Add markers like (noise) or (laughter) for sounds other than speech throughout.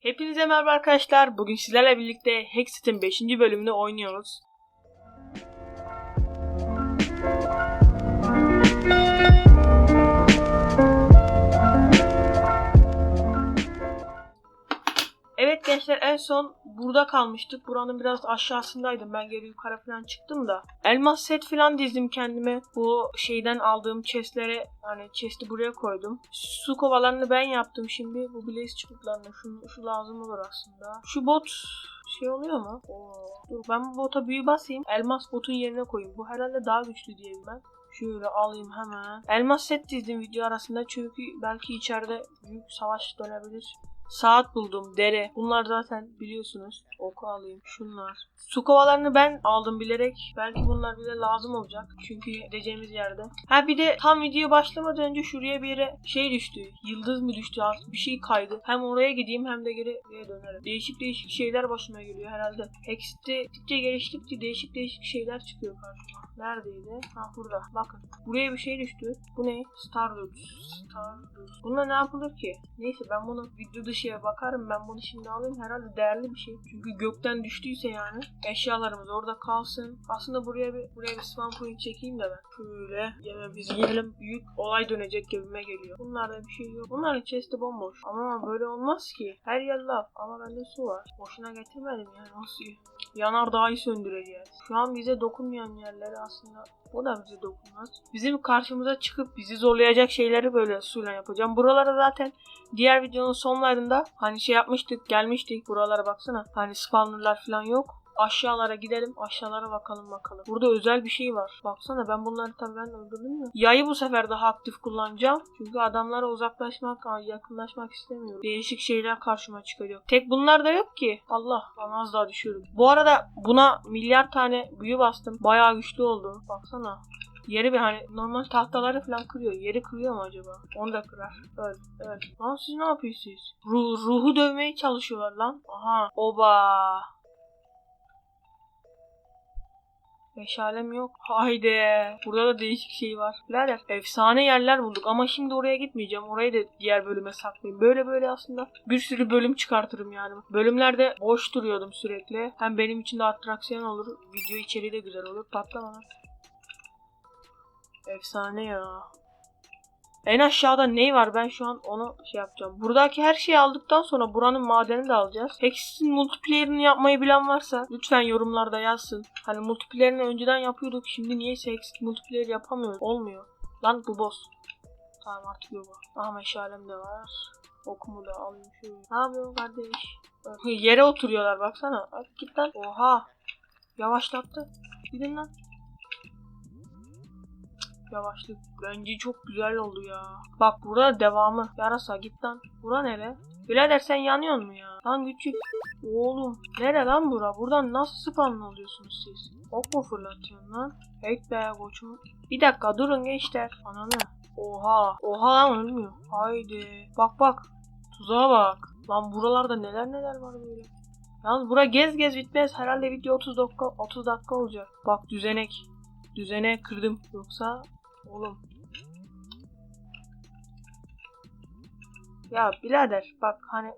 Hepinize merhaba arkadaşlar. Bugün sizlerle birlikte Hexit'in 5. bölümünü oynuyoruz. Evet gençler en son burada kalmıştık. Buranın biraz aşağısındaydım. Ben geri yukarı falan çıktım da. Elmas set falan dizdim kendime. Bu şeyden aldığım chestlere hani chest'i buraya koydum. Su kovalarını ben yaptım şimdi. Bu blaze çubuklarını şu, şu lazım olur aslında. Şu bot şey oluyor mu? Oo. Dur ben bu bota büyü basayım. Elmas botun yerine koyayım. Bu herhalde daha güçlü diyeyim ben. Şöyle alayım hemen. Elmas set dizdim video arasında çünkü belki içeride büyük savaş dönebilir. Saat buldum, dere. Bunlar zaten biliyorsunuz. Oku alayım. Şunlar. Su kovalarını ben aldım bilerek. Belki bunlar bize lazım olacak. Çünkü gideceğimiz yerde. Ha bir de tam video başlamadan önce şuraya bir yere şey düştü. Yıldız mı düştü artık bir şey kaydı. Hem oraya gideyim hem de geri geri dönerim. Değişik değişik şeyler başıma geliyor herhalde. Hexit'te gittikçe geliştikçe değişik değişik şeyler çıkıyor karşıma. Neredeydi? Ha burada. Bakın. Buraya bir şey düştü. Bu ne? Stardust. Stardust. Bununla ne yapılır ki? Neyse ben bunu video dışıya bakarım. Ben bunu şimdi alayım. Herhalde değerli bir şey. Çünkü gökten düştüyse yani eşyalarımız orada kalsın. Aslında buraya bir buraya bir spam point çekeyim de ben. Şöyle yemeğimizi yiyelim. Büyük olay dönecek gibime geliyor. Bunlarda bir şey yok. Bunların chest'i bomboş. Ama böyle olmaz ki. Her yer lav. Ama bende su var. Boşuna getirmedim yani o suyu. Yanardağı söndüreceğiz. Şu an bize dokunmayan yerleri aslında o da bize dokunmaz. Bizim karşımıza çıkıp bizi zorlayacak şeyleri böyle suyla yapacağım. Buralara zaten diğer videonun sonlarında hani şey yapmıştık gelmiştik. Buralara baksana. Hani spawnerlar falan yok. Aşağılara gidelim. Aşağılara bakalım bakalım. Burada özel bir şey var. Baksana ben bunları tabii ben öldürdüm mü? Yayı bu sefer daha aktif kullanacağım. Çünkü adamlara uzaklaşmak, yakınlaşmak istemiyorum. Değişik şeyler karşıma çıkıyor. Tek bunlar da yok ki. Allah bana az daha düşüyorum. Bu arada buna milyar tane büyü bastım. Bayağı güçlü oldu. Baksana. Yeri bir hani normal tahtaları falan kırıyor. Yeri kırıyor mu acaba? Onu da kırar. Öl, öl. Lan siz ne yapıyorsunuz? Ruh, ruhu dövmeye çalışıyorlar lan. Aha. Oba. Meşalem yok. Haydi. Burada da değişik şey var. Birader efsane yerler bulduk ama şimdi oraya gitmeyeceğim. Orayı da diğer bölüme saklayayım. Böyle böyle aslında bir sürü bölüm çıkartırım yani. Bölümlerde boş duruyordum sürekli. Hem benim için de atraksiyon olur. Video içeriği de güzel olur. Patlamalar. Efsane ya. En aşağıda ne var ben şu an onu şey yapacağım. Buradaki her şeyi aldıktan sonra buranın madenini de alacağız. Hex'in multiplayer'ını yapmayı bilen varsa lütfen yorumlarda yazsın. Hani multiplayer'ını önceden yapıyorduk şimdi niye Hex multiplayer yapamıyoruz? Olmuyor. Lan bu boss. Tamam artık yok. Aha meşalem de var. Okumu da alayım. Ne yapıyorsun kardeş? (laughs) Yere oturuyorlar baksana. Hadi git lan. Oha. Yavaşlattı. Gidin lan yavaşlık. Bence çok güzel oldu ya. Bak burada devamı. Yarasa git lan. Bura nere? Birader sen yanıyor mu ya? Lan küçük. Oğlum. Nere lan bura? Buradan nasıl spawn oluyorsunuz siz? Ok mu fırlatıyorsun lan? Evet be koçum. Bir dakika durun gençler. Ananı. Oha. Oha lan ölmüyor. Haydi. Bak bak. Tuzağa bak. Lan buralarda neler neler var böyle. Yalnız bura gez gez bitmez. Herhalde video 30 dakika 30 dakika olacak. Bak düzenek. Düzene kırdım. Yoksa Oğlum. Ya birader bak hani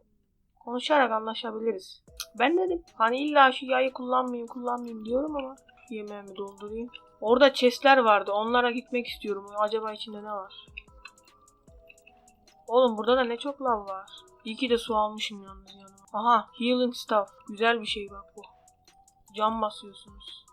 konuşarak anlaşabiliriz. Ben dedim hani illa şu yayı kullanmayayım kullanmayayım diyorum ama yemeğimi doldurayım. Orada chestler vardı onlara gitmek istiyorum. Acaba içinde ne var? Oğlum burada da ne çok lav var. İyi ki de su almışım yalnız yanıma. Aha healing stuff. Güzel bir şey bak bu. Cam basıyorsunuz.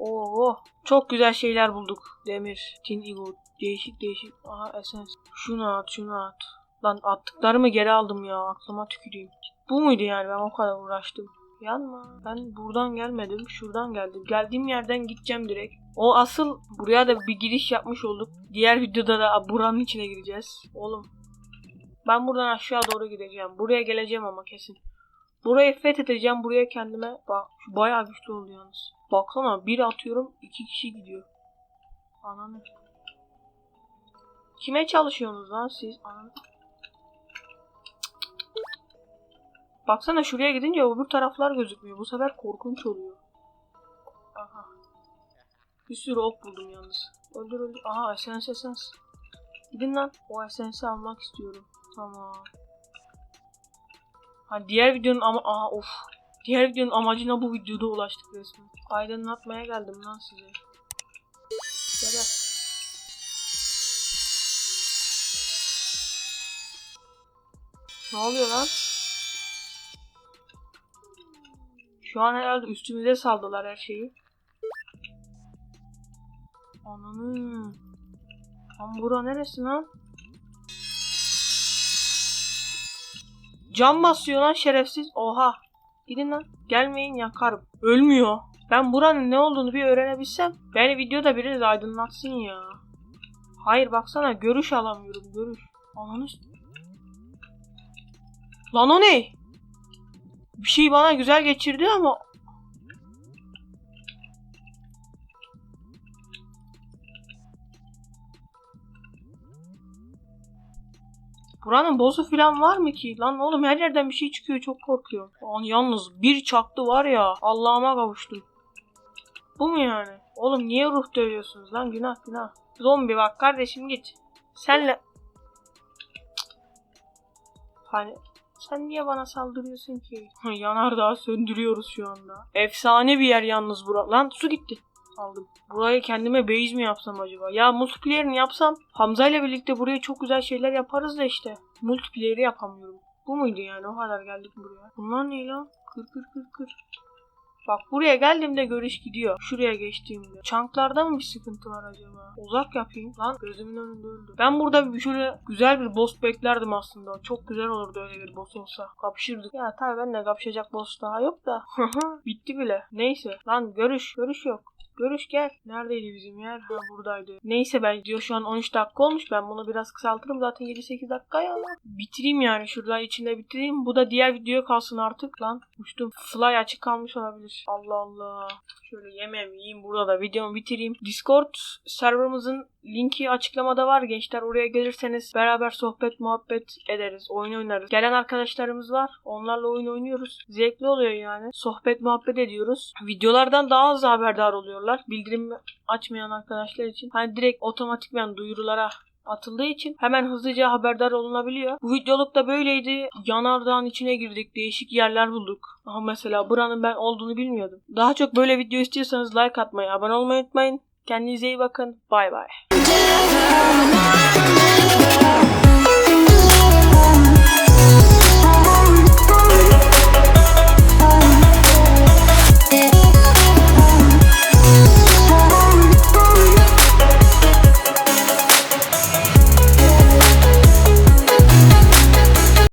Oo, çok güzel şeyler bulduk. Demir, tin igot, değişik değişik. Aha esens. Şunu at, şunu at. Lan attıklarımı geri aldım ya. Aklıma tüküreyim. Bu muydu yani ben o kadar uğraştım. Yanma. Ben buradan gelmedim. Şuradan geldim. Geldiğim yerden gideceğim direkt. O asıl buraya da bir giriş yapmış olduk. Diğer videoda da buranın içine gireceğiz. Oğlum. Ben buradan aşağı doğru gideceğim. Buraya geleceğim ama kesin. Burayı fethedeceğim. Buraya kendime bak. Şu bayağı güçlü oldu yalnız. Baksana bir atıyorum iki kişi gidiyor. Ananı. Kime çalışıyorsunuz lan siz? Ananı. Baksana şuraya gidince öbür taraflar gözükmüyor. Bu sefer korkunç oluyor. Aha. Bir sürü ok buldum yalnız. Öldür öldür. Aha esens. Gidin lan. O esensi almak istiyorum. Tamam. Ha diğer videonun ama aa of. Diğer videonun amacına bu videoda ulaştık resmen. Aydınlatmaya geldim lan size. Gel Ne oluyor lan? Şu an herhalde üstümüze saldılar her şeyi. Ananı. Lan bura neresi lan? Cam basıyor lan şerefsiz. Oha. Gidin lan. Gelmeyin yakarım. Ölmüyor. Ben buranın ne olduğunu bir öğrenebilsem. Beni videoda biri de aydınlatsın ya. Hayır baksana görüş alamıyorum görüş. Ananı Lan o ne? Bir şey bana güzel geçirdi ama Buranın boss'u falan var mı ki? Lan oğlum her yerden bir şey çıkıyor çok korkuyorum. Lan yalnız bir çaktı var ya Allah'ıma kavuştum. Bu mu yani? Oğlum niye ruh dövüyorsunuz lan günah günah. Zombi bak kardeşim git. Senle... Hani sen niye bana saldırıyorsun ki? (laughs) Yanardağ söndürüyoruz şu anda. Efsane bir yer yalnız bura. Lan su gitti. Aldım. Burayı kendime base mi yapsam acaba? Ya multiplayer'ini yapsam Hamza ile birlikte buraya çok güzel şeyler yaparız da işte. Multiplayer'i yapamıyorum. Bu muydu yani? O kadar geldik buraya. Bunlar ne lan? Kır kır kır kır. Bak buraya geldiğimde görüş gidiyor. Şuraya geçtiğimde. Çanklarda mı bir sıkıntı var acaba? Uzak yapayım. Lan gözümün önünde öldü. Ben burada bir şöyle güzel bir boss beklerdim aslında. Çok güzel olurdu öyle bir boss olsa. Kapışırdık. Ya tabii ben de kapışacak boss daha yok da. (laughs) Bitti bile. Neyse. Lan görüş. Görüş yok. Görüş gel. Neredeydi bizim yer? Ha buradaydı. Neyse ben diyor şu an 13 dakika olmuş. Ben bunu biraz kısaltırım. Zaten 7-8 dakika ya. Bitireyim yani. Şurada içinde bitireyim. Bu da diğer videoya kalsın artık lan. Uçtum. Fly açık kalmış olabilir. Allah Allah. Şöyle yemem yiyeyim burada da videomu bitireyim. Discord serverımızın linki açıklamada var gençler. Oraya gelirseniz beraber sohbet muhabbet ederiz. Oyun oynarız. Gelen arkadaşlarımız var. Onlarla oyun oynuyoruz. Zevkli oluyor yani. Sohbet muhabbet ediyoruz. Videolardan daha hızlı haberdar oluyorlar. Bildirim açmayan arkadaşlar için. Hani direkt otomatikmen duyurulara atıldığı için hemen hızlıca haberdar olunabiliyor. Bu videoluk da böyleydi. Yanardağın içine girdik. Değişik yerler bulduk. Aha mesela buranın ben olduğunu bilmiyordum. Daha çok böyle video istiyorsanız like atmayı, abone olmayı unutmayın. Kendinize iyi bakın. Bay bay. never mind.